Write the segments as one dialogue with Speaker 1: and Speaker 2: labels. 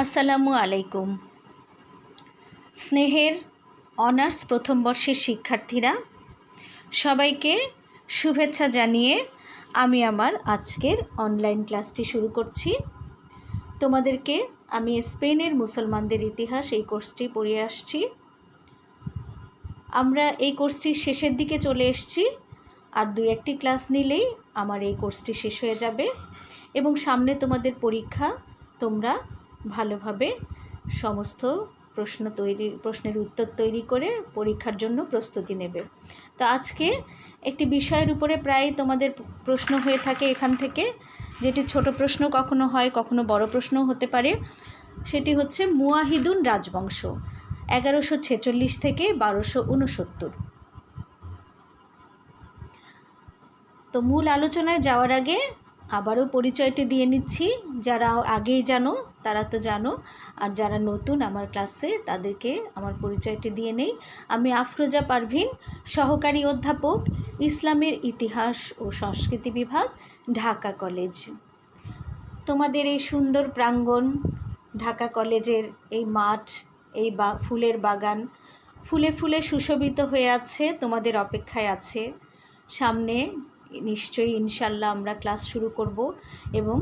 Speaker 1: আসসালামু আলাইকুম। স্নেহের অনার্স প্রথম বর্ষের শিক্ষার্থীরা, সবাইকে শুভেচ্ছা জানিয়ে আমি আমার আজকের অনলাইন ক্লাসটি শুরু করছি। তোমাদেরকে আমি স্পেনের মুসলমানদের ইতিহাস এই কোর্সটি পড়িয়ে আসছি। আমরা এই কোর্সটির শেষের দিকে চলে এসেছি, আর দুই একটি ক্লাস নিলেই আমার এই কোর্সটি শেষ হয়ে যাবে। এবং সামনে তোমাদের পরীক্ষা তোমরা ভালোভাবে সমস্ত প্রশ্ন তৈরি, প্রশ্নের উত্তর তৈরি করে পরীক্ষার জন্য প্রস্তুতি নেবে। তো আজকে একটি বিষয়ের উপরে প্রায় তোমাদের প্রশ্ন হয়ে থাকে এখান থেকে, যেটি ছোট প্রশ্ন কখনো হয়, কখনো বড় প্রশ্নও হতে পারে। সেটি হচ্ছে মুয়াহিদুন রাজবংশ, এগারোশো ছেচল্লিশ থেকে বারোশো উনসত্তর তো মূল আলোচনায় যাওয়ার আগে আবারও পরিচয়টি দিয়ে নিচ্ছি। যারা আগেই জানো, তারা তো জানো। আর যারা নতুন আমার ক্লাসে, তাদেরকে আমার পরিচয়টি দিয়ে নেই। আমি আফরোজা পারভিন, সহকারী অধ্যাপক, ইসলামের ইতিহাস ও সংস্কৃতি বিভাগ, ঢাকা কলেজ। তোমাদের এই সুন্দর প্রাঙ্গণ, ঢাকা কলেজের এই মাঠ, এই বা, ফুলের বাগান, ফুলে ফুলে সুশোভিত হয়ে আছে, তোমাদের অপেক্ষায় আছে। সামনে নিশ্চয়ই ইনশাল্লাহ আমরা ক্লাস শুরু করব এবং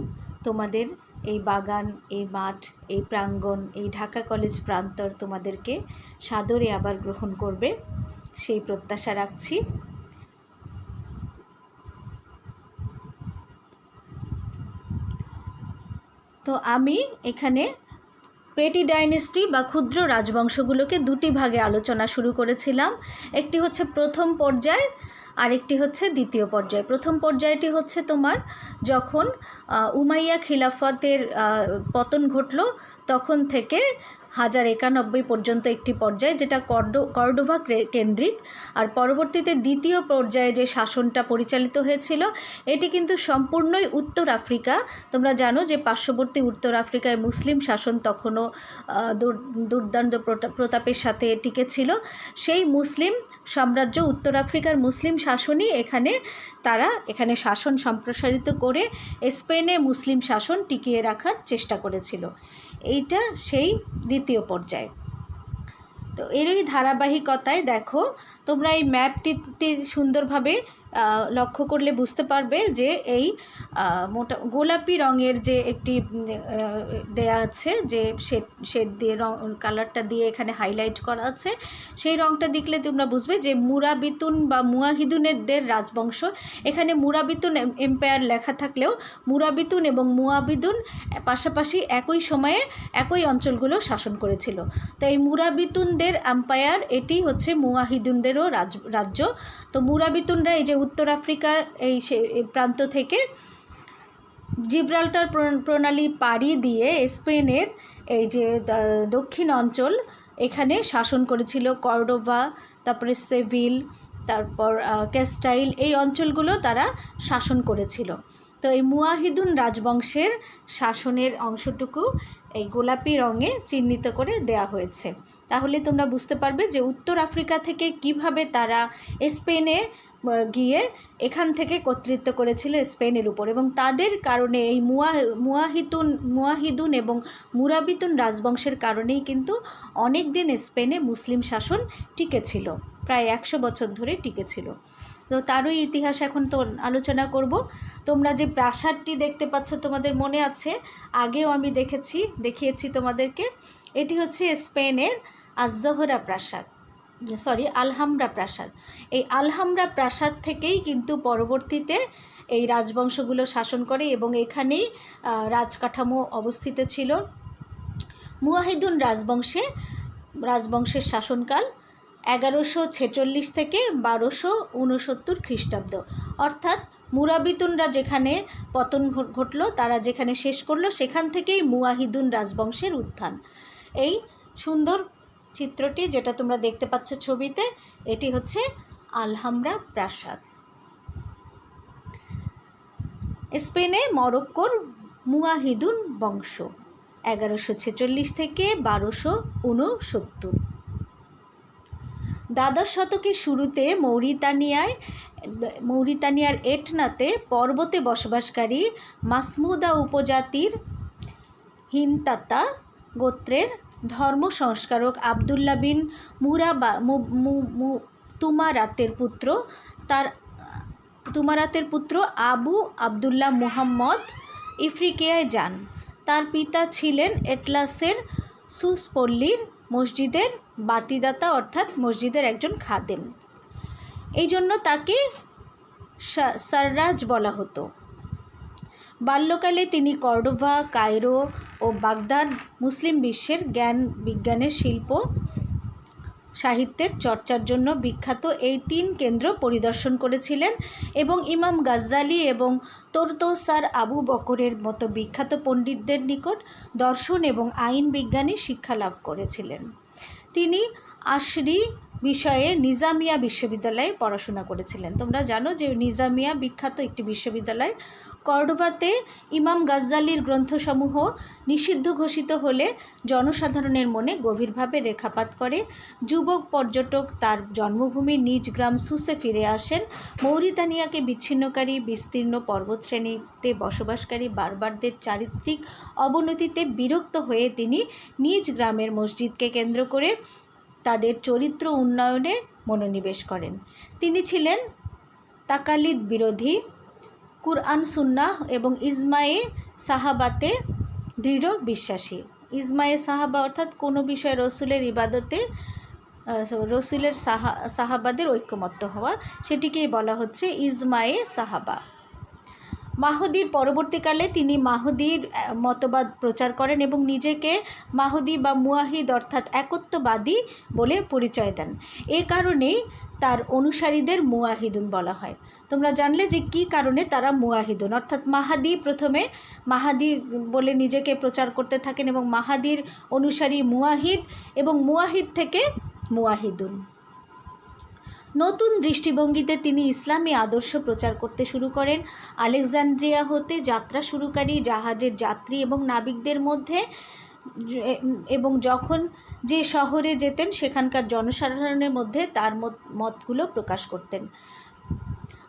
Speaker 1: তোমাদের এই বাগান, এই মাঠ, এই প্রাঙ্গণ, এই ঢাকা কলেজ প্রান্তর তোমাদেরকে সাদরে আবার গ্রহণ করবে। সেই প্রত্যাশা রাখছি। তো আমি এখানে পেটি ডাইনেস্টি বা ক্ষুদ্র রাজবংশগুলোকে দুটি ভাগে আলোচনা শুরু করেছিলাম। একটি হচ্ছে প্রথম পর্যায় আরেকটি হচ্ছে দ্বিতীয় পর্যায়। প্রথম পর্যায়টি হচ্ছে তোমার যখন উমাইয়া খিলাফতের পতন ঘটল তখন থেকে হাজার একানব্বই পর্যন্ত একটি পর্যায়ে যেটা কর্ডো, কর্ডোভা কেন্দ্রিক। আর পরবর্তীতে দ্বিতীয় পর্যায়ে যে শাসনটা পরিচালিত হয়েছিল, এটি কিন্তু সম্পূর্ণই উত্তর আফ্রিকা। তোমরা জানো যে পার্শ্ববর্তী উত্তর আফ্রিকায় মুসলিম শাসন তখনও দুর্দান্ত প্রতাপের সাথে টিকে ছিল। সেই মুসলিম সাম্রাজ্য উত্তর আফ্রিকার মুসলিম শাসনই এখানে তারা এখানে শাসন সম্প্রসারিত করে স্পেনে মুসলিম শাসন টিকিয়ে রাখার চেষ্টা করেছিল। এইটা সেই দ্বিতীয় পর্যায়। তো এরই ধারাবাহিকতায় দেখো তোমরা এই ম্যাপটিতে সুন্দরভাবে লক্ষ্য করলে বুঝতে পারবে যে এই মোটা, গোলাপি রঙের যে একটি দেয়া আছে, যে শেড শেড দিয়ে রং, কালারটা দিয়ে এখানে হাইলাইট করা আছে, সেই রংটা দেখলে তোমরা বুঝবে যে মুরাবিতুন বা মুয়াহিদুনেরদের রাজবংশ। এখানে মুরাবিতুন এম্পায়ার লেখা থাকলেও মুরাবিতুন এবং মুয়াবিদুন পাশাপাশি একই সময়ে একই অঞ্চলগুলো শাসন করেছিল। তো এই মুরাবিতুনদের এম্পায়ার এটি হচ্ছে মুয়াহিদুনদেরও রাজ, রাজ্য। তো মুরাবিতুনরা এই যে উত্তর আফ্রিকার এই প্রান্ত থেকে জিব্রাল্টার প্রণালী পাড়ি দিয়ে স্পেনের এই যে দক্ষিণ অঞ্চল এখানে শাসন করেছিল। কর্ডোভা, তারপরে সেভিল, তারপর ক্যাস্টাইল এই অঞ্চলগুলো তারা শাসন করেছিল। তো এই মুয়াহিদুন রাজবংশের শাসনের অংশটুকু এই গোলাপি রঙে চিহ্নিত করে দেয়া হয়েছে। তাহলে তোমরা বুঝতে পারবে যে উত্তর আফ্রিকা থেকে কীভাবে তারা স্পেনে গিয়ে এখান থেকে কর্তৃত্ব করেছিল স্পেনের উপর এবং তাদের কারণে এই মুয়া, মুয়াহিতুন, মুয়াহিদুন এবং মুরাবিতুন রাজবংশের কারণেই কিন্তু অনেক দিন স্পেনে মুসলিম শাসন টিকেছিল, প্রায় একশো বছর ধরে টিকেছিল। তো তারই ইতিহাস এখন তো আলোচনা করব। তোমরা যে প্রাসাদটি দেখতে পাচ্ছ তোমাদের মনে আছে, আগেও আমি দেখেছি, দেখিয়েছি তোমাদেরকে। এটি হচ্ছে স্পেনের আজহরা প্রাসাদ। সরি আলহামরা প্রাসাদ। এই আলহামরা প্রাসাদ থেকেই কিন্তু পরবর্তীতে এই রাজবংশগুলো শাসন করে এবং এখানেই রাজকাঠামো অবস্থিত ছিল। মুয়াহিদুন রাজবংশে, রাজবংশের শাসনকাল এগারোশো ছেচল্লিশ থেকে বারোশো উনসত্তর খ্রিস্টাব্দ। অর্থাৎ মুরাবিতুনরা যেখানে পতন ঘটলো, তারা যেখানে শেষ করল, সেখান থেকেই মুয়াহিদুন রাজবংশের উত্থান। এই সুন্দর চিত্রটি যেটা তোমরা দেখতে পাচ্ছ ছবিতে, এটি হচ্ছে আলহামরা প্রাসাদ। স্পেনে মরক্কোর মুয়াহিদুন বংশ, এগারোশো ছেচল্লিশ থেকে বারোশো উনসত্তর দ্বাদশ শতকের শুরুতে মৌরিতানিয়ায়, মৌরিতানিয়ার এটনাতে পর্বতে বসবাসকারী মাসমুদা উপজাতির হিনতাতা গোত্রের ধর্ম সংস্কারক আবদুল্লা বিন মুরাবা তুমারাতের পুত্র। তার, তুমারাতের পুত্র আবু আবদুল্লাহ মুহাম্মদ ইফ্রিকিয়ায় যান। তার পিতা ছিলেন এটলাসের সুসপল্লীর মসজিদের বাতিদাতা, অর্থাৎ মসজিদের একজন খাদেম। এই জন্য তাকে সাররাজ বলা হতো। বাল্যকালে তিনি কর্ডোভা, কায়রো ও বাগদাদ মুসলিম বিশ্বের জ্ঞান, বিজ্ঞানের শিল্প, সাহিত্যের চর্চার জন্য বিখ্যাত এই তিন কেন্দ্র পরিদর্শন করেছিলেন এবং ইমাম গাজ্জালি এবং তোরতোসার আবু বকরের মতো বিখ্যাত পণ্ডিতদের নিকট দর্শন এবং আইন বিজ্ঞানে শিক্ষা লাভ করেছিলেন। তিনি আশরি বিষয়ে নিজামিয়া বিশ্ববিদ্যালয়ে পড়াশোনা করেছিলেন। তোমরা জানো যে নিজামিয়া বিখ্যাত একটি বিশ্ববিদ্যালয় কর্ডোবাতে ইমাম গাজ্জালির গ্রন্থসমূহ নিষিদ্ধ ঘোষিত হলে জনসাধারণের মনে গভীরভাবে রেখাপাত করে। যুবক পর্যটক তার জন্মভূমি নিজ গ্রাম সুসে ফিরে আসেন। মৌরিতানিয়াকে বিচ্ছিন্নকারী, বিস্তীর্ণ পর্বতশ্রেণীতে বসবাসকারী বারবারদের চারিত্রিক অবনতিতে বিরক্ত হয়ে তিনি নিজ গ্রামের মসজিদকে কেন্দ্র করে তাদের চরিত্র উন্নয়নে মনোনিবেশ করেন। তিনি ছিলেন তাকালিদ বিরোধী কুরআন, সুন্নাহ এবং ইজমায়ে সাহাবাতে দৃঢ় বিশ্বাসী। ইজমায়ে সাহাবা অর্থাৎ কোনো বিষয়ে রসুলের ইবাদতে রসুলের সাহা, সাহাবাদের ঐক্যমত্য হওয়া, সেটিকেই বলা হচ্ছে ইজমায়ে সাহাবা। মাহদির পরবর্তীকালে তিনি মাহদির মতবাদ প্রচার করেন এবং নিজেকে মাহদি বা মুয়াহিদ অর্থাৎ একত্ববাদী বলে পরিচয় দেন। এ কারণেই তার অনুসারীদের মুয়াহিদুন বলা হয়। তোমরা জানলে যে কি কারণে তারা মুয়াহিদুন, অর্থাৎ মাহাদি প্রথমে, মাহাদি বলে নিজেকে প্রচার করতে থাকেন এবং মাহাদির অনুসারী মুয়াহিদ এবং মুয়াহিদ থেকে মুয়াহিদুন। নতুন দৃষ্টিভঙ্গিতে তিনি ইসলামী আদর্শ প্রচার করতে শুরু করেন। আলেকজান্দ্রিয়া হতে যাত্রা শুরুকারী জাহাজের যাত্রী এবং নাবিকদের মধ্যে এবং যখন যে শহরে যেতেন, সেখানকার জনসাধারণের মধ্যে তার মত- মতগুলো প্রকাশ করতেন।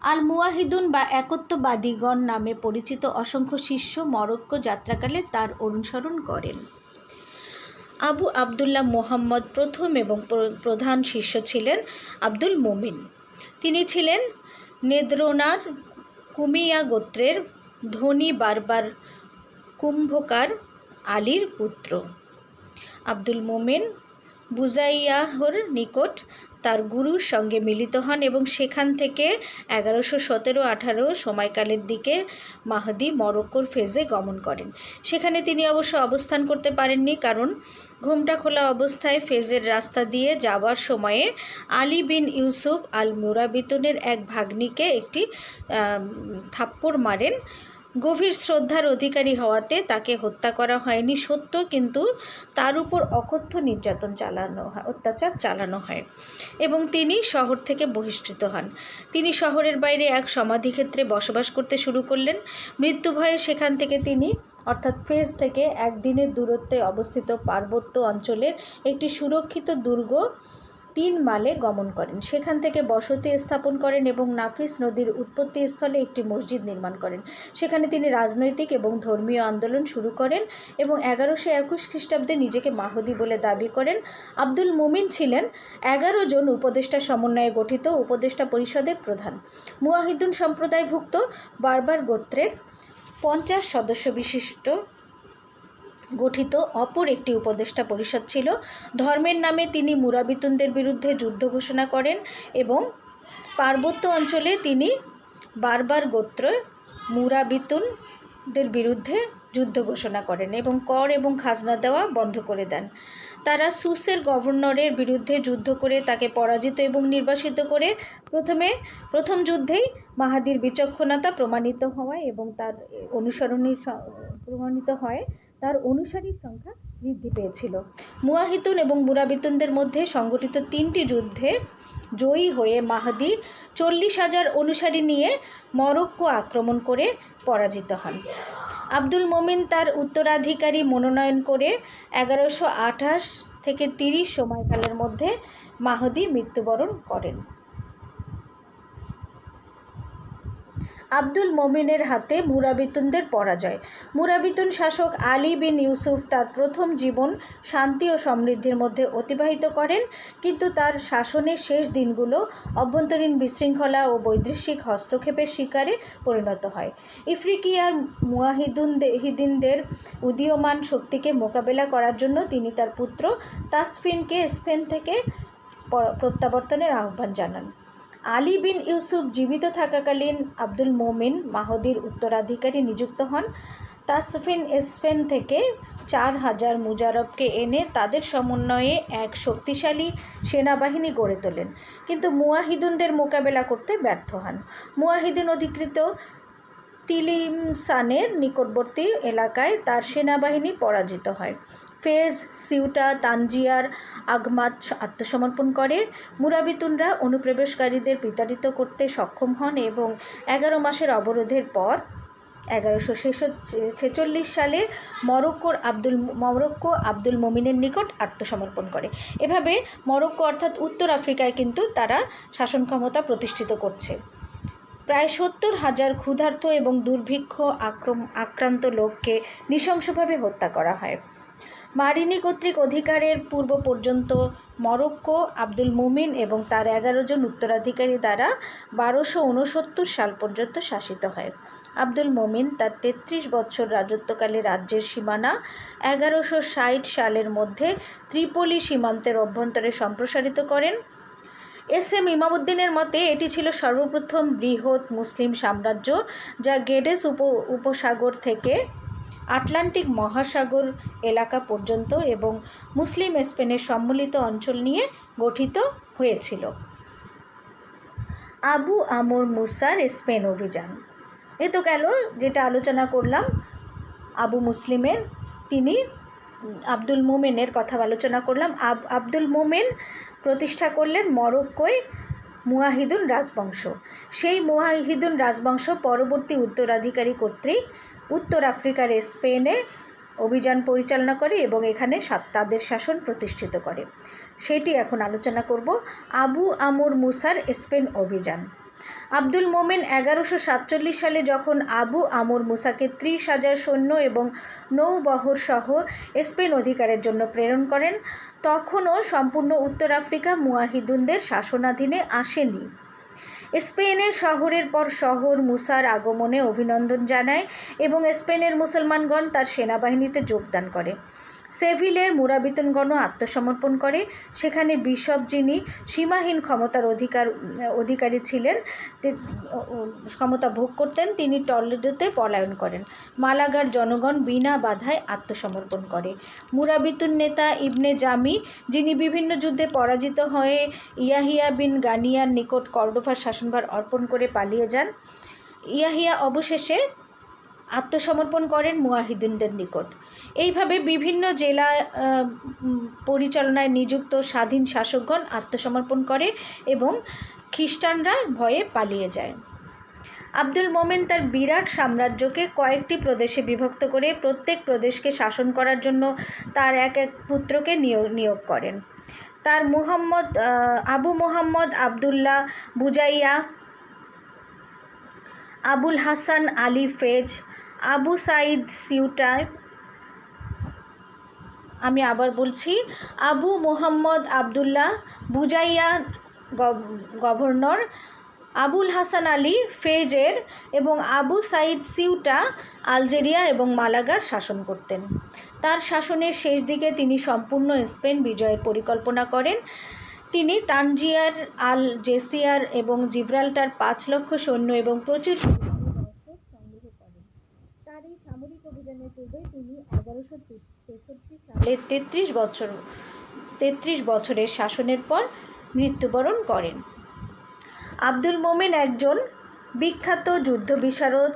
Speaker 1: আল মুয়াহিদুন বা একত্ববাদীগণ নামে পরিচিত অসংখ্য শিষ্য মরক্কো যাত্রাকালে তার অনুসরণ করেন। আবু আবদুল্লাহ মোহাম্মদ প্রথম এবং প্র- প্রধান শিষ্য ছিলেন আব্দুল মুমিন। তিনি ছিলেন নেদ্রোনার কুমিয়া গোত্রের ধনী বারবার কুম্ভকার আলীর পুত্র। আব্দুল মোমেন বুজাইয়াহর নিকট তার গুরুর সঙ্গে মিলিত হন এবং সেখান থেকে এগারোশো সতেরো আঠারো সময়কালের দিকে মাহদি মরক্কোর ফেজে গমন করেন। সেখানে তিনি অবশ্য অবস্থান করতে পারেননি কারণ ঘোমটা খোলা অবস্থায় ফেজের রাস্তা দিয়ে যাওয়ার সময়ে আলী বিন ইউসুফ আল মুরাবিতুনের এক ভাগ্নিকে একটি থাপ্পড় মারেন গভীর শ্রদ্ধার অধিকারী হওয়াতে তাকে হত্যা করা হয়নি সত্য, কিন্তু তার উপর অকথ্য নির্যাতন চালানো হয়, অত্যাচার চালানো হয় এবং তিনি শহর থেকে বহিষ্কৃত হন। তিনি শহরের বাইরে এক সমাধিক্ষেত্রে বসবাস করতে শুরু করলেন। মৃত্যু ভয়ে সেখান থেকে তিনি, অর্থাৎ ফেজ থেকে, একদিনের দূরত্বে অবস্থিত পার্বত্য অঞ্চলের একটি সুরক্ষিত দুর্গ তিন মালে গমন করেন। সেখান থেকে বসতি স্থাপন করেন এবং নাফিস নদীর উৎপত্তি স্থলে একটি মসজিদ নির্মাণ করেন। সেখানে তিনি রাজনৈতিক এবং ধর্মীয় আন্দোলন শুরু করেন এবং এগারোশো একুশ খ্রিস্টাব্দে নিজেকে মাহদি বলে দাবি করেন। আব্দুল মুমিন ছিলেন এগারো জন উপদেষ্টা সমন্বয়ে গঠিত উপদেষ্টা পরিষদের প্রধান। মুয়াহিদুন সম্প্রদায়ভুক্ত বারবার গোত্রের পঞ্চাশ সদস্য বিশিষ্ট গঠিত অপর একটি উপদেষ্টা পরিষদ ছিল। ধর্মের নামে তিনি মুরাবিতুনদের বিরুদ্ধে যুদ্ধ ঘোষণা করেন এবং পার্বত্য অঞ্চলে তিনি বারবার গোত্র মুরাবিতুনদের বিরুদ্ধে যুদ্ধ ঘোষণা করেন এবং কর এবং খাজনা দেওয়া বন্ধ করে দেন। তারা সুসের গভর্নরের বিরুদ্ধে যুদ্ধ করে তাকে পরাজিত এবং নির্বাসিত করে প্রথমে, প্রথম যুদ্ধেই মাহাদির বিচক্ষণতা প্রমাণিত হওয়ায় এবং তার অনুসরণী প্রমাণিত হয়। তার অনুসারীর সংখ্যা বৃদ্ধি পেয়েছিল। মুয়াহিতুন এবং মুরাবিতুনদের মধ্যে সংগঠিত তিনটি যুদ্ধে জয়ী হয়ে মাহাদি চল্লিশ হাজার অনুসারী নিয়ে মরক্কো আক্রমণ করে পরাজিত হন। আব্দুল মমিন তার উত্তরাধিকারী মনোনয়ন করে এগারোশো আঠাশ থেকে তিরিশ সময়কালের মধ্যে মাহদি মৃত্যুবরণ করেন। আব্দুল মোমিনের হাতে মুরাবিতুনদের পরাজয়। মুরাবিতুন শাসক আলী বিন ইউসুফ তার প্রথম জীবন শান্তি ও সমৃদ্ধির মধ্যে অতিবাহিত করেন, কিন্তু তার শাসনের শেষ দিনগুলো অভ্যন্তরীণ বিশৃঙ্খলা ও বৈদেশিক হস্তক্ষেপের শিকারে পরিণত হয়। ইফ্রিকিয়ার মুয়াহিদুনহিদিনদের উদীয়মান শক্তিকে মোকাবেলা করার জন্য তিনি তার পুত্র তাসফিনকে স্পেন থেকে প্রত্যাবর্তনের আহ্বান জানান। আলী বিন ইউসুফ জীবিত থাকাকালীন আব্দুল মোমিন মাহদির উত্তরাধিকারী নিযুক্ত হন। তাসফিন স্পেন থেকে চার হাজার মুজারবকে এনে তাদের সমন্বয়ে এক শক্তিশালী সেনাবাহিনী গড়ে তোলেন। কিন্তু মুয়াহিদুনদের মোকাবেলা করতে ব্যর্থ হন। মুয়াহিদুন অধিকৃত তিলিমসানের নিকটবর্তী এলাকায় তার সেনাবাহিনী পরাজিত হয়। ফেজ, সিউটা, তানজিয়ার আগমাত আত্মসমর্পণ করে। মুরাবিতুনরা অনুপ্রবেশকারীদের বিতাড়িত করতে সক্ষম হন এবং এগারো মাসের অবরোধের পর এগারোশো ছেচল্লিশ সালে মরক্কোর আব্দুল, মরক্কো আব্দুল মমিনের নিকট আত্মসমর্পণ করে। এভাবে মরক্কো অর্থাৎ উত্তর আফ্রিকায় কিন্তু তারা শাসন ক্ষমতা প্রতিষ্ঠিত করছে। প্রায় সত্তর হাজার ক্ষুধার্ত এবং দুর্ভিক্ষ আক্রম, আক্রান্ত লোককে নৃশংসভাবে হত্যা করা হয়। মারিনি কর্তৃক অধিকারের পূর্ব পর্যন্ত মরক্কো, আব্দুল মুমিন এবং তার এগারো জন উত্তরাধিকারী দ্বারা বারোশো উনসত্তর সাল পর্যন্ত শাসিত হয়। আব্দুল মোমিন তার তেত্রিশ বছর রাজত্বকালে রাজ্যের সীমানা এগারোশো ষাট সালের মধ্যে ত্রিপলি সীমান্তের অভ্যন্তরে সম্প্রসারিত করেন। এস এম ইমামুদ্দিনের মতে, এটি ছিল সর্বপ্রথম বৃহৎ মুসলিম সাম্রাজ্য যা গেডেস উপ, উপসাগর থেকে আটলান্টিক মহাসাগর এলাকা পর্যন্ত এবং মুসলিম স্পেনের সম্মিলিত অঞ্চল নিয়ে গঠিত হয়েছিল। আবু আমর মুসার স্পেন অভিযান। এ তো গেল, যেটা আলোচনা করলাম, আবু মুসলিমের, তিনি আব্দুল মোমেনের কথা আলোচনা করলাম। আব, আব্দুল মোমেন প্রতিষ্ঠা করলেন মরক্কোয় মুয়াহিদুন রাজবংশ। সেই মুয়াহিদুন রাজবংশ পরবর্তী উত্তরাধিকারী কর্তৃক উত্তর আফ্রিকার স্পেনে অভিযান পরিচালনা করে এবং এখানে তাদের শাসন প্রতিষ্ঠিত করে। সেটি এখন আলোচনা করব আবু আমর মুসার স্পেন অভিযান। আব্দুল মোমেন এগারোশো সাতচল্লিশ সালে যখন আবু আমর মুসাকে ত্রিশ হাজার সৈন্য এবং নৌবহর সহ স্পেন অধিকারের জন্য প্রেরণ করেন, তখনও সম্পূর্ণ উত্তর আফ্রিকা মুয়াহিদুনদের শাসনাধীনে আসেনি। স্পেনের শহরের পর শহর মুসার আগমনে অভিনন্দন জানায় এবং স্পেনের মুসলমানগণ তার সেনাবাহিনীতে যোগদান করে। সেভিলের মুরাবিতনগণও আত্মসমর্পণ করে। সেখানে বিশপ যিনি সীমাহীন ক্ষমতার অধিকার, অধিকারী ছিলেন ক্ষমতা ভোগ করতেন, তিনি টলেডোতে পলায়ন করেন। মালাগার জনগণ বিনা বাধায় আত্মসমর্পণ করে। মুরাবিতুন নেতা ইবনে জামি, যিনি বিভিন্ন যুদ্ধে পরাজিত হয়ে ইয়াহিয়া বিন গানিয়ার নিকট কর্ডোফার শাসনভার অর্পণ করে পালিয়ে যান। ইয়াহিয়া অবশেষে আত্মসমর্পণ করেন মুয়াহিদিনদের নিকট। এইভাবে বিভিন্ন জেলা পরিচালনায় নিযুক্ত স্বাধীন শাসকগণ আত্মসমর্পণ করে এবং খ্রিস্টানরা ভয়ে পালিয়ে যায়। আব্দুল মোমেন তার বিরাট সাম্রাজ্যকে কয়েকটি প্রদেশে বিভক্ত করে প্রত্যেক প্রদেশকে শাসন করার জন্য তার এক এক পুত্রকে নিয়োগ নিয়োগ করেন। তার Muhammad Abu Muhammad Abdullah Buzaiya, Abul Hasan Ali Fez Abu Said সিউটায় আমি আবার বলছি, Abu Muhammad Abdullah Buzaiya governor, Abul Hasan Ali ফেজের এবং আবু সাইদ সিউটা আলজেরিয়া এবং মালাগার শাসন করতেন। তার শাসনের শেষ দিকে তিনি সম্পূর্ণ স্পেন বিজয়ের পরিকল্পনা করেন। তিনি তানজিয়ার আল জেসিয়ার এবং জিব্রাল্টার পাঁচ লক্ষ সৈন্য এবং প্রচুর পূর্বে তিনি এগারোশো তেষট্টি সালে তেত্রিশ বছর, তেত্রিশ বছরের শাসনের পর মৃত্যুবরণ করেন। আব্দুল মোমেন একজন বিখ্যাত যুদ্ধ বিশারদ,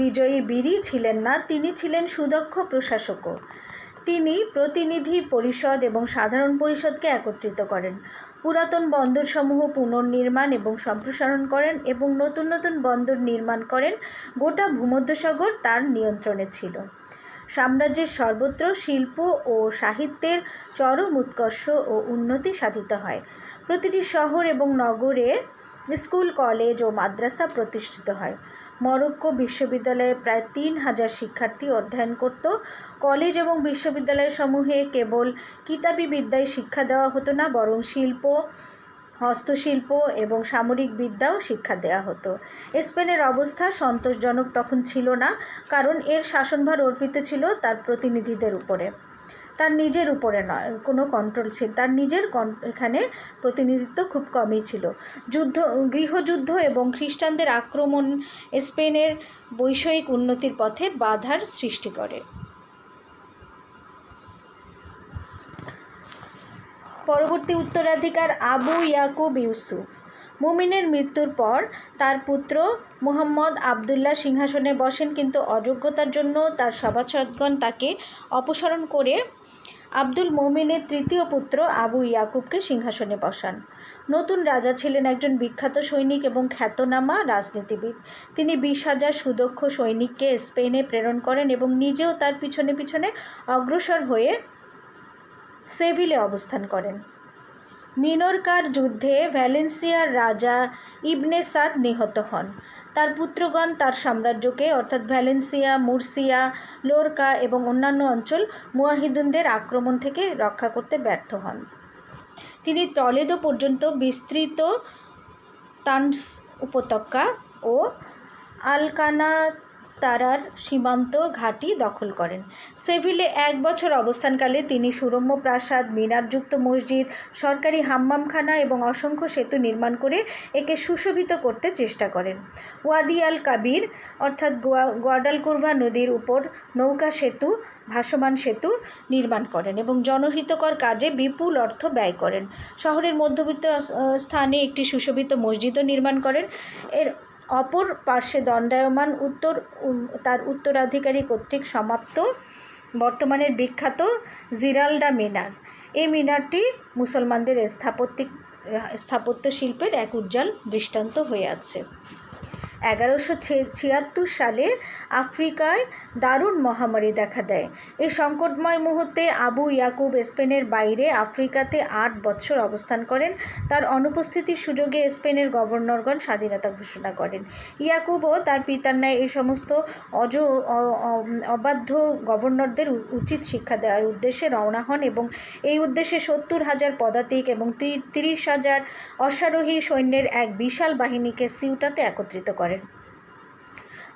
Speaker 1: বিজয়ী বীরই ছিলেন না, তিনি ছিলেন সুদক্ষ প্রশাসকও। তিনি প্রতিনিধি পরিষদ এবং সাধারণ পরিষদকে একত্রিত করেন। পুরাতন বন্দরসমূহ পুনর্নির্মাণ এবং সম্প্রসারণ করেন এবং নতুন নতুন বন্দর নির্মাণ করেন। গোটা ভূমধ্যসাগর তার নিয়ন্ত্রণে ছিল। সাম্রাজ্যের সর্বত্র শিল্প ও সাহিত্যের চরম উৎকর্ষ ও উন্নতি সাধিত হয়। প্রতিটি শহর এবং নগরে স্কুল, কলেজ ও মাদ্রাসা প্রতিষ্ঠিত হয়। মরক্কো বিশ্ববিদ্যালয়ে প্রায় তিন হাজার শিক্ষার্থী অধ্যয়ন করত। কলেজ এবং বিশ্ববিদ্যালয় সমূহে কেবল কিতাবী বিদ্যায় শিক্ষা দেওয়া হতো না, বরং শিল্প হস্তশিল্প এবং সামরিক বিদ্যাও শিক্ষা দেওয়া হতো। স্পেনের অবস্থা সন্তোষজনক তখন ছিল না, কারণ এর শাসনভার অর্পিত ছিল তার প্রতিনিধিদের উপরে। তার নিজের উপরে নয়, কোনো কন্ট্রোল ছিল, তার নিজের এখানে প্রতিনিধিত্ব খুব কমই ছিল। যুদ্ধ, গৃহযুদ্ধ এবং খ্রিস্টানদের আক্রমণ স্পেনের বৈষয়িক উন্নতির পথে বাধার সৃষ্টি করে। পরবর্তী উত্তরাধিকার আবু ইয়াকুব ইউসুফ। মুমিনের মৃত্যুর পর তার পুত্র মুহাম্মদ আবদুল্লাহ সিংহাসনে বসেন কিন্তু অযোগ্যতার জন্য তার সভাসদগণ তাকে অপসারণ করে আব্দুল মোমিনের তৃতীয় পুত্র আবু ইয়াকুবকে সিংহাসনে বসান। নতুন রাজা ছিলেন একজন বিখ্যাত সৈনিক এবং খ্যাতনামা রাজনীতিবিদ। তিনি বিশ হাজার সুদক্ষ সৈনিককে স্পেনে প্রেরণ করেন এবং নিজেও তার পিছনে পিছনে অগ্রসর হয়ে সেভিলে অবস্থান করেন। মিনরকার যুদ্ধে ভ্যালেন্সিয়ার রাজা ইবনে সাদ নিহত হন। তার পুত্রগণ, তার সাম্রাজ্যকে, অর্থাৎ ভ্যালেন্সিয়া, মুরসিয়া, লোরকা এবং অন্যান্য অঞ্চল মুয়াহিদুনদের আক্রমণ থেকে রক্ষা করতে ব্যর্থ হন। তিনি টলেদো পর্যন্ত বিস্তৃত তানস উপত্যকা ও আলকানা তারার সীমান্ত ঘাঁটি দখল করেন। সেভিলে এক বছর অবস্থানকালে তিনি সুরম্য প্রাসাদ, মিনারযুক্ত মসজিদ, সরকারি হাম্মামখানা এবং অসংখ্য সেতু নির্মাণ করে একে সুশোভিত করতে চেষ্টা করেন। ওয়াদি আল কাবির, অর্থাৎ গোয়াডালকুরভা নদীর উপর নৌকা সেতু, ভাসমান সেতু নির্মাণ করেন এবং জনহিতকর কাজে বিপুল অর্থ ব্যয় করেন। শহরের মধ্যবিত্ত স্থানে একটি সুশোভিত মসজিদও নির্মাণ করেন। এর অপর পার্শ্বে দণ্ডায়মান উত্তর তার উত্তরাধিকারী কর্তৃক সমাপ্ত। বর্তমানের বিখ্যাত জিরালডা মিনার। এই মিনারটি মুসলমানদের স্থাপত্যিক, স্থাপত্য শিল্পের এক উজ্জ্বল দৃষ্টান্ত হয়ে আছে। এগারোশো ছিয়াত্তর সালে আফ্রিকায় দারুণ মহামারী দেখা দেয়। এই সংকটময় মুহূর্তে আবু ইয়াকুব স্পেনের বাইরে আফ্রিকাতে আট বছর অবস্থান করেন। তার অনুপস্থিতির সুযোগে স্পেনের গভর্নরগণ স্বাধীনতা ঘোষণা করেন। ইয়াকুবও তার পিতার ন্যায় এই সমস্ত অজ অবাধ্য গভর্নরদের উচিত শিক্ষা দেওয়ার উদ্দেশ্যে রওনা হন এবং এই উদ্দেশ্যে সত্তর হাজার পদাতিক এবং তিরিশ হাজার অশ্বারোহী সৈন্যের এক বিশাল বাহিনীকে সিউটাতে একত্রিত করেন করেন।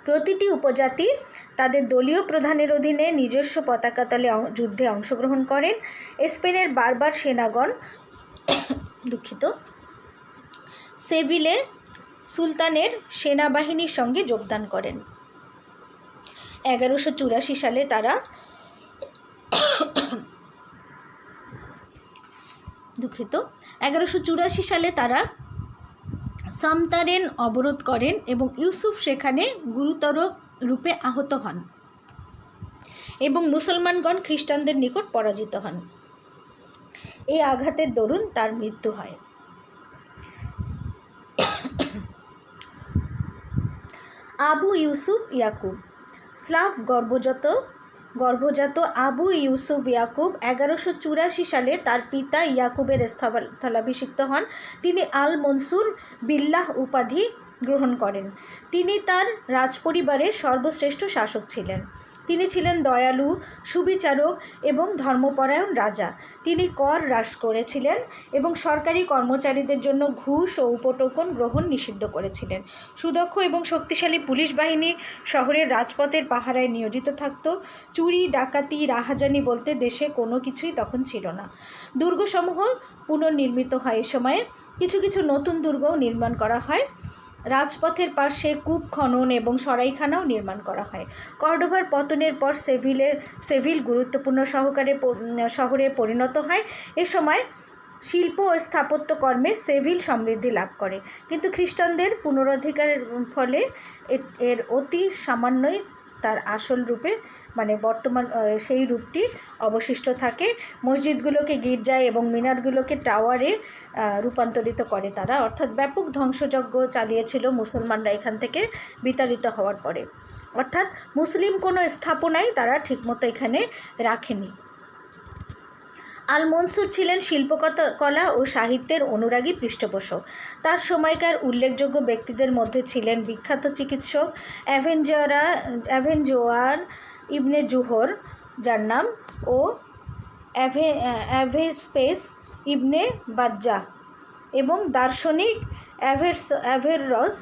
Speaker 1: প্রতিটি উপজাতি তাদের দলীয় প্রধানের অধীনে নিজস্ব পতাকা তলে যুদ্ধে অংশগ্রহণ করেন। স্পেনের বারবার সেনাগণ দুঃখিত। সেভিলে সুলতানের সেনাবাহিনীর সঙ্গে যোগদান করেন। এগারোশো চুরাশি সালে তারা দুঃখিত। এগারোশো চুরাশি সালে তারা সামতারেন অবরোধ করেন এবং ইউসুফ সেখানে গুরুতর রূপে আহত হন এবং মুসলমানগণ খ্রিস্টানদের নিকট পরাজিত হন। এই আঘাতের দরুন তার মৃত্যু হয়। আবু ইউসুফ ইয়াকুব, স্লাভ গর্ভজাত গর্ভজাত আবু ইউসুফ ইয়াকুব এগারোশো চুরাশি সালে তার পিতা ইয়াকুবের স্থলাভিষিক্ত হন। তিনি আল মনসুর বিল্লাহ উপাধি গ্রহণ করেন। তিনি তার রাজপরিবারের সর্বশ্রেষ্ঠ শাসক ছিলেন। তিনি ছিলেন দয়ালু, সুবিচারক এবং ধর্মপরায়ণ রাজা। তিনি কর হ্রাস করেছিলেন এবং সরকারি কর্মচারীদের জন্য ঘুষ ও উপটোকন গ্রহণ নিষিদ্ধ করেছিলেন। সুদক্ষ এবং শক্তিশালী পুলিশ বাহিনী শহরের রাজপথের পাহারায় নিয়োজিত থাকত। চুরি, ডাকাতি, রাহাজানি বলতে দেশে কোনো কিছুই তখন ছিল না। দুর্গসমূহ পুনর্নির্মিত হয় এ সময়ে। কিছু কিছু নতুন দুর্গও নির্মাণ করা হয়। রাজপথের পাশে কূপ, খনন এবং সরাইখানাও নির্মাণ করা হয়। কর্ডোভার পতনের পর সেভিলের সেভিল গুরুত্বপূর্ণ সহকারে শহরে পরিণত হয়। এ সময় শিল্প ও স্থাপত্য কর্মে সেভিল সমৃদ্ধি লাভ করে। কিন্তু খ্রিস্টানদের পুনরাধিকারের ফলে এর অতি সামান্যই তার আসল রূপে মানে বর্তমান সেই রূপটি অবশিষ্ট থাকে। মসজিদগুলোকে গির্জায় এবং মিনারগুলোকে টাওয়ারে রূপান্তরিত করে তারা। অর্থাৎ ব্যাপক ধ্বংসযজ্ঞ চালিয়েছিল মুসলমানরা এখান থেকে বিতাড়িত হওয়ার পরে। অর্থাৎ মুসলিম কোনো স্থাপনাই তারা ঠিকমতো এখানে রাখেনি। আল মনসুর ছিলেন শিল্পকতা কলা ও সাহিত্যের অনুরাগী পৃষ্ঠপোষক। তার সময়কার উল্লেখযোগ্য ব্যক্তিদের মধ্যে ছিলেন বিখ্যাত চিকিৎসক অ্যাভেঞ্জরা, অ্যাভেঞ্জোয়ার ইবনে জুহর, যার নাম, ও অ্যাভে, অ্যাভেস্পেস ইবনে বাজ্জা এবং দার্শনিক অ্যাভেরস, অ্যাভেররস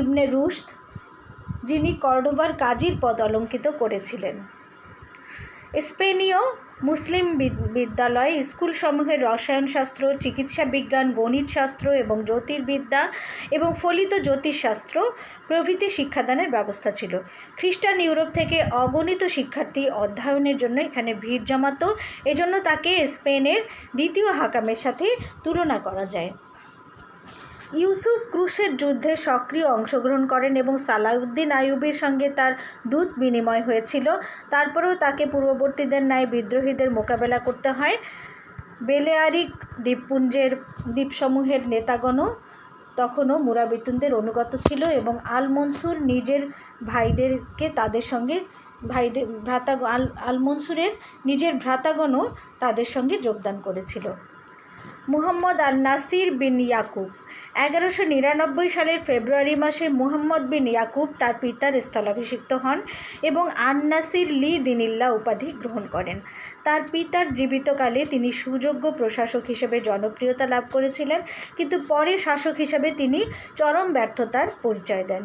Speaker 1: ইবনে রুশদ, যিনি কর্ডোবার কাজীর পদ অলঙ্কিত করেছিলেন। স্পেনীয় মুসলিম বিদ্যালয় স্কুলসমূহে রসায়নশাস্ত্র চিকিৎসা বিজ্ঞান গণিতশাস্ত্র এবং জ্যোতির্বিদ্যা এবং ফলিত জ্যোতিষশাস্ত্র প্রভৃতি শিক্ষাদানের ব্যবস্থা ছিল। খ্রিস্টান ইউরোপ থেকে অগণিত শিক্ষার্থী অধ্যয়নের জন্য এখানে ভিড় জমাতো। এজন্য তাকে স্পেনের দ্বিতীয় হাকামের সাথে তুলনা করা যায়। ইউসুফ ক্রুশের যুদ্ধে সক্রিয় অংশগ্রহণ করেন এবং সালাউদ্দিন আইয়ুবের সঙ্গে তার দূত বিনিময় হয়েছিল। তারপরেও তাকে পূর্ববর্তীদের ন্যায় বিদ্রোহীদের মোকাবেলা করতে হয়। বেলেয়ারিক দ্বীপপুঞ্জের দ্বীপসমূহের নেতাগণও তখনও মুরাবিতুনদের অনুগত ছিল এবং আল মনসুর নিজের ভাইদেরকে তাদের সঙ্গে ভাইদের ভ্রাতা আল আল মনসুরের নিজের ভ্রাতাগণও তাদের সঙ্গে যোগদান করেছিল। মুহাম্মদ আল নাসির বিন ইয়াকুব এগারোশো নিরানব্বই সালের ফেব্রুয়ারি মাসে মুহাম্মদ বিন ইয়াকুব তার পিতার স্থলাভিষিক্ত হন এবং আন্নাসির লি দিনিল্লা উপাধি গ্রহণ করেন। তার পিতার জীবিতকালে তিনি সুযোগ্য প্রশাসক হিসেবে জনপ্রিয়তা লাভ করেছিলেন, কিন্তু পরে শাসক হিসেবে তিনি চরম ব্যর্থতার পরিচয় দেন।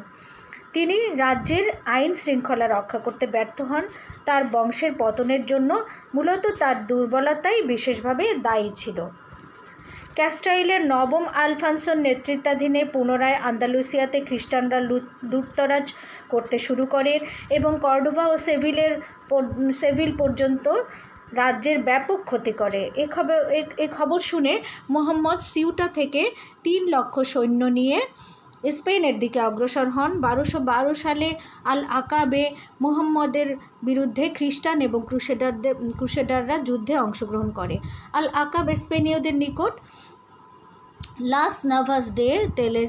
Speaker 1: তিনি রাজ্যের আইন শৃঙ্খলা রক্ষা করতে ব্যর্থ হন। তার বংশের পতনের জন্য মূলত তার দুর্বলতাই বিশেষভাবে দায়ী ছিল। ক্যাস্টাইলের নবম আলফানসোর নেতৃত্বাধীনে পুনরায় আন্দালুসিয়াতে খ্রিস্টানরা লুটতরাজ করতে শুরু করে এবং কর্ডোভা ও সেভিলের সেভিল পর্যন্ত রাজ্যের ব্যাপক ক্ষতি করে। এ খবর এ খবর শুনে মোহাম্মদ সিউটা থেকে তিন লক্ষ সৈন্য নিয়ে স্পেনের দিকে অগ্রসর হন। বারোশো বারো সালে আল আকাবে মুহাম্মদের বিরুদ্ধে খ্রিস্টান এবং ক্রুশেডারদের, ক্রুশেডাররা যুদ্ধে অংশগ্রহণ করে। আল আকাব স্পেনীয়দের নিকট লাস নাভাস ডে তেলে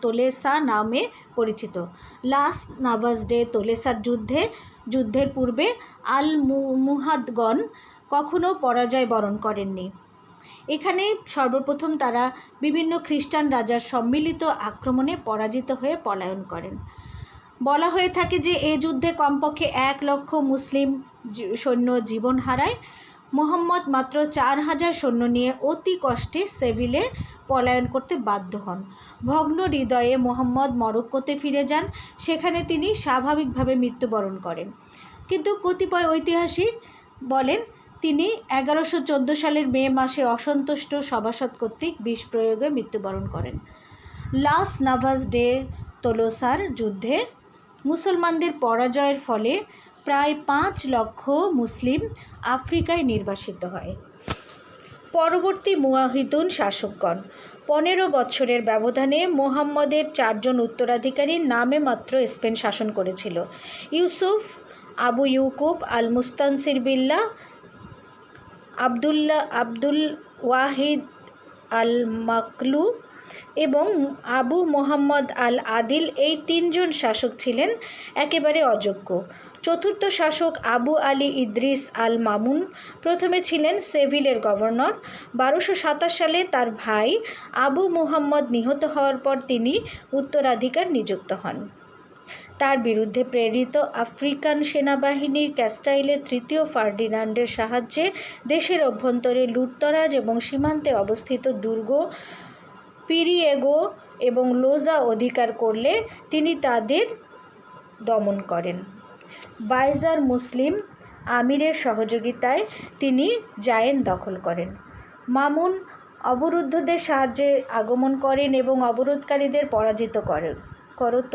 Speaker 1: তোলেসা নামে পরিচিত। লাস নাভাস ডে তোলেসার যুদ্ধে, যুদ্ধের পূর্বে আল মুহাদগণ কখনও পরাজয় বরণ করেননি। এখানে সর্বপ্রথম তারা বিভিন্ন খ্রিস্টান রাজার সম্মিলিত আক্রমণে পরাজিত হয়ে পলায়ন করেন। বলা হয়ে থাকে যে, এ যুদ্ধে কমপক্ষে এক লক্ষ মুসলিম সৈন্য জীবন হারায়। মোহাম্মদ মাত্র চার হাজার সৈন্য নিয়ে অতি কষ্টে সেভিলে পলায়ন করতে বাধ্য হন। ভগ্ন হৃদয়ে মোহাম্মদ মরক্কোতে ফিরে যান। সেখানে তিনি স্বাভাবিকভাবে মৃত্যুবরণ করেন। কিন্তু কতিপয় ঐতিহাসিক বলেন, তিনি এগারোশো চোদ্দ সালের মে মাসে অসন্তুষ্ট সভাসদ কর্তৃক বিষ প্রয়োগে মৃত্যুবরণ করেন। লাস নাভাস ডে তোলোসার যুদ্ধে মুসলমানদের পরাজয়ের ফলে প্রায় পাঁচ লক্ষ মুসলিম আফ্রিকায় নির্বাসিত হয়। পরবর্তী মুয়াহিদুন শাসকগণ। পনেরো বছরের ব্যবধানে মোহাম্মদের চারজন উত্তরাধিকারীর নামে মাত্র স্পেন শাসন করেছিল। ইউসুফ, আবু ইউকুব আল মুস্তানসির বিল্লা আবদুল্লা আব্দুল ওয়াহিদ আল মাকলু এবং আবু মোহাম্মদ আল আদিল এই তিনজন শাসক ছিলেন একেবারে অযোগ্য। চতুর্থ শাসক আবু আলী ইদ্রিস আল মামুন প্রথমে ছিলেন সেভিলের গভর্নর। বারোশো সাতাশ সালে তার ভাই আবু মুহাম্মদ নিহত হওয়ার পর তিনি উত্তরাধিকার নিযুক্ত হন। তার বিরুদ্ধে প্রেরিত আফ্রিকান সেনাবাহিনীর ক্যাস্টাইলের তৃতীয় ফার্ডিনান্ডের সাহায্যে দেশের অভ্যন্তরে লুটতরাজ এবং সীমান্তে অবস্থিত দুর্গ পিরিয়েগো এবং লোজা অধিকার করলে তিনি তাদের দমন করেন। বাইজার মুসলিম আমিরের সহযোগিতায় তিনি জায়েন দখল করেন। মামুন অবরুদ্ধদের সাহায্যে আগমন করেন এবং অবরোধকারীদের পরাজিত করেন করত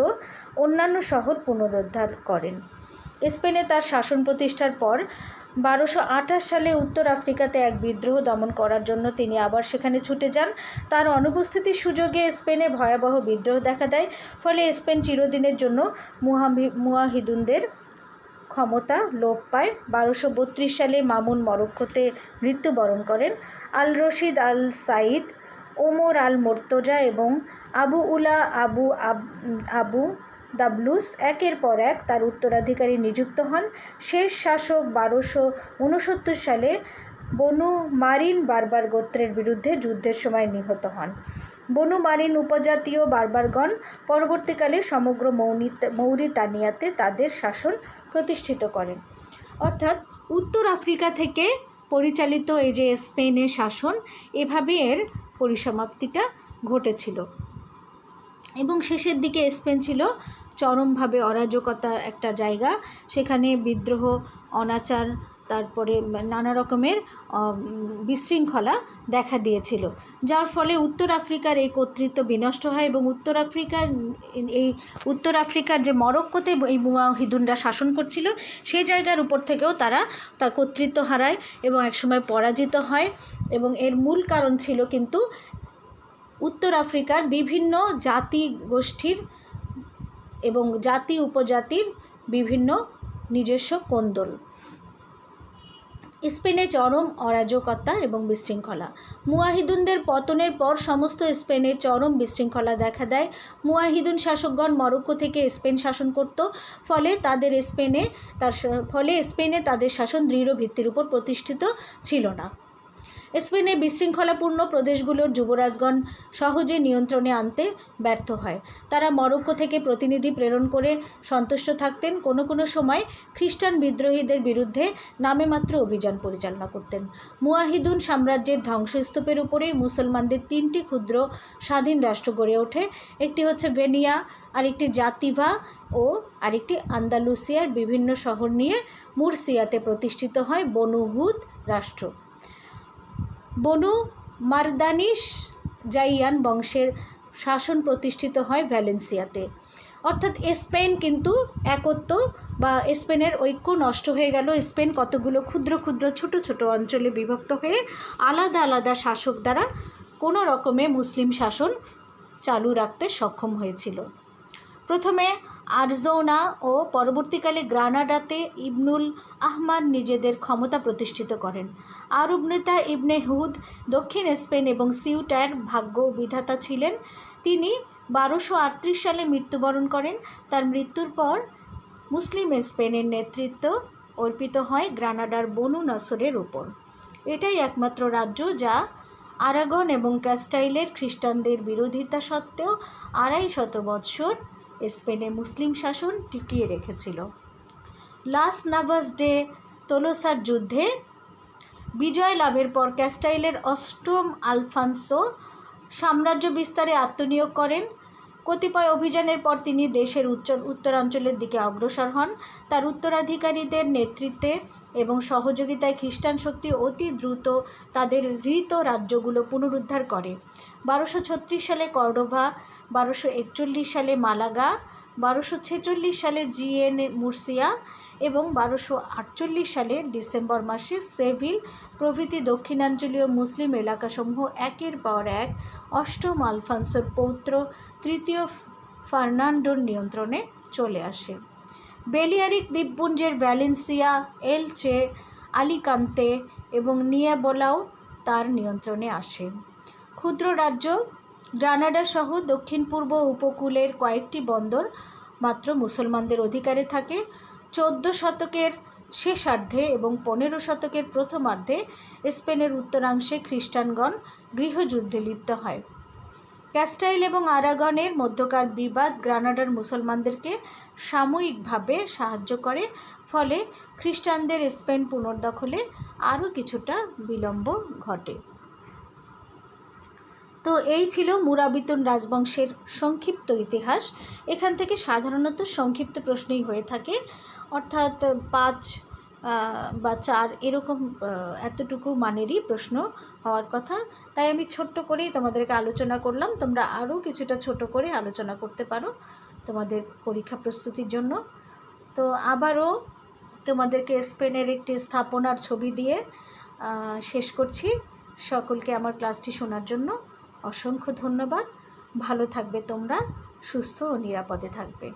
Speaker 1: অন্যান্য শহর পুনরুদ্ধার করেন। স্পেনে তার শাসন প্রতিষ্ঠার পর বারোশো আঠাশ সালে উত্তর আফ্রিকাতে এক বিদ্রোহ দমন করার জন্য তিনি আবার সেখানে ছুটে যান। তার অনুপস্থিতির সুযোগে স্পেনে ভয়াবহ বিদ্রোহ দেখা দেয়। ফলে স্পেন চিরদিনের জন্য মুয়াহিদুনদের ক্ষমতা লোপ পায়। বারোশো বত্রিশ সালে মামুন মরক্কোতে মৃত্যুবরণ করেন। আল রশিদ আল সাইদ ওমর আল মোর্তজা এবং আবু উলা আবু আব আবু দাবলুস একের পর এক তার উত্তরাধিকারী নিযুক্ত হন। শেষ শাসক বারোশো উনসত্তর সালে বনু মারিন বারবার গোত্রের বিরুদ্ধে যুদ্ধের সময় নিহত হন। বনু মারিন উপজাতীয় বারবারগণ পরবর্তীকালে সমগ্র মৌরিতানিয়াতে তাদের শাসন প্রতিষ্ঠিত করেন। অর্থাৎ উত্তর আফ্রিকা থেকে পরিচালিত এই যে স্পেনের শাসন, এভাবে এর পরিসমাপ্তিটা ঘটেছিল। এবং শেষের দিকে স্পেন ছিল চরমভাবে অরাজকতার একটা জায়গা। সেখানে বিদ্রোহ, অনাচার, তারপরে নানা রকমের বিশৃঙ্খলা দেখা দিয়েছিল। যার ফলে উত্তর আফ্রিকার এই কর্তৃত্ব বিনষ্ট হয় এবং উত্তর আফ্রিকার, এই উত্তর আফ্রিকার যে মরক্কোতে এই মুয়াহিদুনরা শাসন করছিল সেই জায়গার উপর থেকেও তারা তার কর্তৃত্ব হারায় এবং একসময় পরাজিত হয় এবং এর মূল কারণ ছিল কিন্তু উত্তর আফ্রিকার বিভিন্ন জাতি গোষ্ঠীর এবং জাতি উপজাতির বিভিন্ন নিজস্ব কোন্দল। স্পেনে চরম অরাজকতা এবং বিশৃঙ্খলা। মুয়াহিদুনদের পতনের পর সমস্ত স্পেনে চরম বিশৃঙ্খলা দেখা দেয়। মুয়াহিদুন শাসকগণ মরক্কো থেকে স্পেন শাসন করত, ফলে তাদের স্পেনে তার ফলে স্পেনে তাদের শাসন দৃঢ় ভিত্তির উপর প্রতিষ্ঠিত ছিল না। স্পেনের বিশৃঙ্খলাপূর্ণ প্রদেশগুলোর যুবরাজগণ সহজে নিয়ন্ত্রণে আনতে ব্যর্থ হয়। তারা মরক্কো থেকে প্রতিনিধি প্রেরণ করে সন্তুষ্ট থাকতেন। কোনো কোনো সময় খ্রিস্টান বিদ্রোহীদের বিরুদ্ধে নামে মাত্র অভিযান পরিচালনা করতেন। মুয়াহিদুন সাম্রাজ্যের ধ্বংসস্তূপের উপরে মুসলমানদের তিনটি ক্ষুদ্র স্বাধীন রাষ্ট্র গড়ে ওঠে। একটি হচ্ছে ভেনিয়া, আরেকটি জাতিভা ও আরেকটি আন্দালুসিয়ার বিভিন্ন শহর নিয়ে মুরসিয়াতে প্রতিষ্ঠিত হয় বনুহুদ রাষ্ট্র। বনু মারদানিস জাইয়ান বংশের শাসন প্রতিষ্ঠিত হয় ভ্যালেন্সিয়াতে। অর্থাৎ স্পেন কিন্তু একত্ব বা স্পেনের ঐক্য নষ্ট হয়ে গেল। স্পেন কতগুলো ক্ষুদ্র ক্ষুদ্র ছোট ছোট অঞ্চলে বিভক্ত হয়ে আলাদা আলাদা শাসক দ্বারা কোনো রকমে মুসলিম শাসন চালু রাখতে সক্ষম হয়েছিল। প্রথমে আরজোনা ও পরবর্তীকালে গ্রানাডাতে ইবনুল আহমাদ নিজেদের ক্ষমতা প্রতিষ্ঠিত করেন। আরব নেতা ইবনে হুদ, দক্ষিণ স্পেন এবং সিউটার ভাগ্য বিধাতা ছিলেন। তিনি বারোশো সালে মৃত্যুবরণ করেন। তার মৃত্যুর পর মুসলিম স্পেনের নেতৃত্ব অর্পিত হয় গ্রানাডার বনু নসরের ওপর এটাই একমাত্র রাজ্য যা আরাগন এবং ক্যাস্টাইলের খ্রিস্টানদের বিরোধিতা সত্ত্বেও আড়াই শত বৎসর স্পেনে মুসলিম শাসন টিকিয়ে রেখেছিল। লাস নাভাস ডে তোলোসার যুদ্ধে বিজয় লাভের পর ক্যাস্টাইলের অষ্টম আলফান্সো সাম্রাজ্য বিস্তারে আত্মনিয়োগ করেন। কতিপয় অভিযানের পর তিনি দেশের উচ্চ, উত্তরাঞ্চলের দিকে অগ্রসর হন। তার উত্তরাধিকারীদের নেতৃত্বে এবং সহযোগিতায় খ্রিস্টান শক্তি অতি দ্রুত তাদের হৃত রাজ্যগুলো পুনরুদ্ধার করে। বারোশো ছত্রিশ সালে কর্ডোভা, বারোশো একচল্লিশ সালে মালাগা, বারোশো ছেচল্লিশ সালে জিএন মুর্সিয়া এবং বারোশো আটচল্লিশ সালে ডিসেম্বর মাসে সেভিল প্রভৃতি দক্ষিণাঞ্চলীয় মুসলিম এলাকাসমূহ একের পর এক অষ্টম আলফান্সোর পৌত্র, তৃতীয় ফার্নান্ডোর নিয়ন্ত্রণে চলে আসে। বেলিয়ারিক দ্বীপপুঞ্জের ভ্যালেন্সিয়া, এলচে, আলিকান্তে এবং নিয়াবোলাও তার নিয়ন্ত্রণে আসে। ক্ষুদ্র রাজ্য গ্রানাডা সহ দক্ষিণ পূর্ব উপকূলের কয়েকটি বন্দর মাত্র মুসলমানদের অধিকারে থাকে। চোদ্দ শতকের শেষার্ধে এবং পনেরো শতকের প্রথমার্ধে স্পেনের উত্তরাংশে খ্রিস্টানগণ গৃহযুদ্ধে লিপ্ত হয়। ক্যাস্টাইল এবং আরাগনের মধ্যকার বিবাদ গ্রানাডার মুসলমানদেরকে সাময়িকভাবে সাহায্য করে, ফলে খ্রিস্টানদের স্পেন পুনর্দখলে আরও কিছুটা বিলম্ব ঘটে। তো এই ছিল মুরাবিতুন রাজবংশের সংক্ষিপ্ত ইতিহাস। এখান থেকে সাধারণত সংক্ষিপ্ত প্রশ্নই হয়ে থাকে। অর্থাৎ পাঁচ বা চার এরকম এতটুকু মানেরই প্রশ্ন হওয়ার কথা। তাই আমি ছোট্ট করেই তোমাদেরকে আলোচনা করলাম। তোমরা আরও কিছুটা ছোট করে আলোচনা করতে পারো তোমাদের পরীক্ষা প্রস্তুতির জন্য। তো আবারও তোমাদেরকে স্পেনের একটি স্থাপনার ছবি দিয়ে শেষ করছি। সকলকে আমার ক্লাসটি শোনার জন্য অসংখ্য ধন্যবাদ। ভালো থাকবে তোমরা, সুস্থ ও নিরাপদে থাকবে।